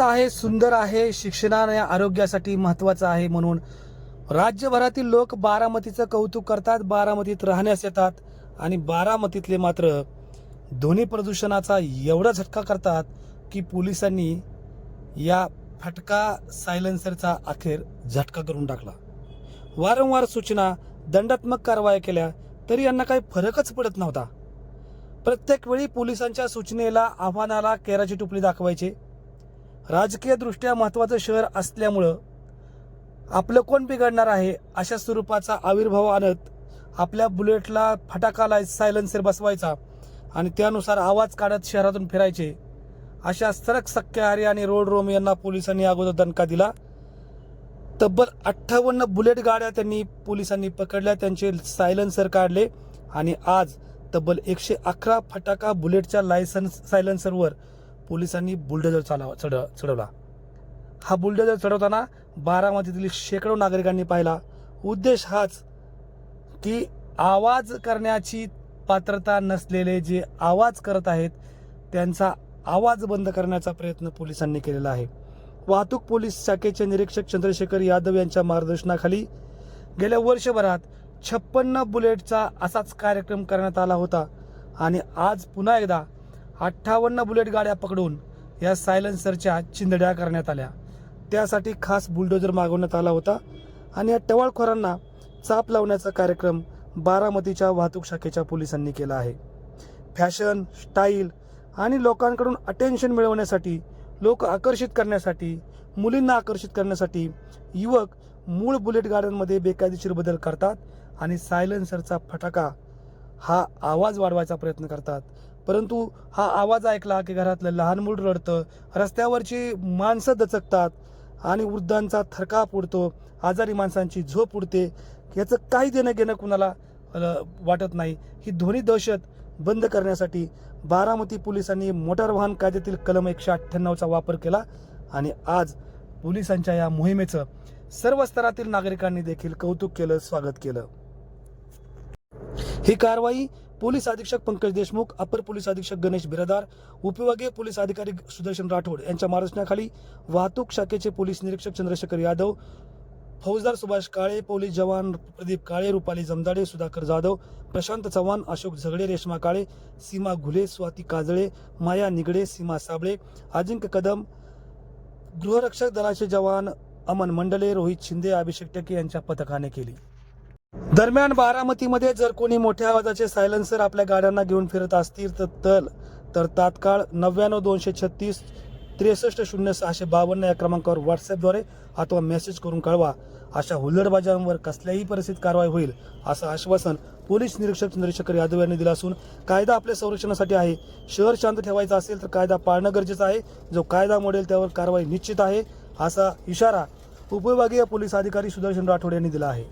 आहे सुंदर आहे शिक्षणाने आरोग्यासाठी महत्वाचं आहे म्हणून राज्यभरातील लोक बारामतीचं कौतुक करतात बारामतीत राहण्यास येतात आणि बारामतीतले मात्र ध्वनी प्रदूषणाचा एवढा झटका करतात की पोलिसांनी या फटका सायलेन्सरचा अखेर झटका करून टाकला. वारंवार सूचना दंडात्मक कारवाया केल्या तरी यांना काही फरकच पडत नव्हता. प्रत्येक वेळी पोलिसांच्या सूचनेला आव्हानाला केराची टुपली दाखवायचे राजकीयदृष्ट्या महत्त्वाचं शहर असल्यामुळं आपलं कोण बिघडणार आहे अशा स्वरूपाचा आविर्भाव आणत आपल्या बुलेटला फटाकाला सायलन्सर बसवायचा आणि त्यानुसार आवाज काढत शहरातून फिरायचे अशा सरक सक्क्याहारी आणि रोड रोम यांना पोलिसांनी अगोदर दणका दिला. तब्बल अठ्ठावन्न बुलेट गाड्या त्यांनी पोलिसांनी पकडल्या त्यांचे सायलन्सर काढले आणि आज तब्बल एकशे अकरा फटाका बुलेटच्या लायसन्स सायलेन्सरवर पोलिसांनी बुलडोजर चालव चढ चढवला. हा बुलडोजर चढवताना बारामतीतील शेकडो नागरिकांनी पाहिला. उद्देश हाच की आवाज करण्याची पात्रता नसलेले जे आवाज करत आहेत त्यांचा आवाज बंद करण्याचा प्रयत्न पोलिसांनी केलेला आहे. वाहतूक पोलीस शाखेचे निरीक्षक चंद्रशेखर यादव यांच्या मार्गदर्शनाखाली गेल्या वर्षभरात छप्पन्न बुलेटचा असाच कार्यक्रम करण्यात आला होता. आणि आज पुन्हा एकदा अठ्ठावन्न बुलेट गाड्या पकडून या सायलेन्सरच्या चिंदड्या करण्यात आल्या. त्यासाठी खास बुलडोजर मागवण्यात आला होता आणि या टवाळखोरांना चाप लावण्याचा कार्यक्रम बारामतीच्या वाहतूक शाखेच्या पोलिसांनी केला आहे. फॅशन स्टाईल आणि लोकांकडून अटेन्शन मिळवण्यासाठी लोक आकर्षित करण्यासाठी मुलींना आकर्षित करण्यासाठी युवक मूळ बुलेट गाड्यांमध्ये बेकायदेशीर बदल करतात आणि सायलेन्सरचा फटाका हा आवाज वाढवायचा प्रयत्न करतात. परंतु हा आवाज ऐकला की घरातलं लहान मूल रडतं रस्त्यावरची माणसं दचकतात आणि वृद्धांचा थरकाप उडतो आजारी माणसांची झोप उडते. याचं काही देणं घेणं कुणाला वाटत नाही. ही ध्वनी दहशत बंद करण्यासाठी बारामती पोलिसांनी मोटार वाहन कायद्यातील कलम एकशे अठ्ठ्याण्णवचा वापर केला आणि आज पोलिसांच्या या मोहिमेचं सर्व स्तरातील नागरिकांनी देखील कौतुक केलं स्वागत केलं. ही कारवाई पोलीस अधीक्षक पंकज देशमुख अपर पोलीस अधीक्षक गणेश बिरादार उपविभागीय पोलीस अधिकारी सुदर्शन राठोड यांच्या मार्गदर्शनाखाली वाहतूक शाखेचे पोलीस निरीक्षक चंद्रशेखर यादव फौजदार सुभाष काळे पोलीस जवान प्रदीप काळे रुपाली जमदाडे सुधाकर जाधव प्रशांत चव्हाण अशोक झगडे रेश्मा काळे सीमा घुले स्वाती काजळे माया निगडे सीमा साबळे अजिंक्य कदम गृहरक्षक दलाचे जवान अमन मंडले रोहित शिंदे अभिषेक टके यांच्या पथकाने केली. दरम्यान बारामतीमध्ये जर कोणी मोठ्या आवाजाचे सायलेन्सर आपल्या गाड्यांना घेऊन फिरत असतील तर तल तर तात्काळ नव्याण्णव दोनशे छत्तीस त्रेसष्ट शून्य सहाशे बावन्न या क्रमांकावर व्हॉट्सअपद्वारे अथवा मेसेज करून कळवा. अशा हुल्लडबाजांवर कसल्याही परिस्थितीत कारवाई होईल असं आश्वासन पोलीस निरीक्षक चंद्रशेखर यादव यांनी दिलं असून कायदा आपल्या संरक्षणासाठी आहे. शहर शांत ठेवायचा असेल तर कायदा पाळणं गरजेचं आहे. जो कायदा मोडेल त्यावर कारवाई निश्चित आहे असा इशारा उपविभागीय पोलीस अधिकारी सुदर्शन राठोड यांनी दिला आहे.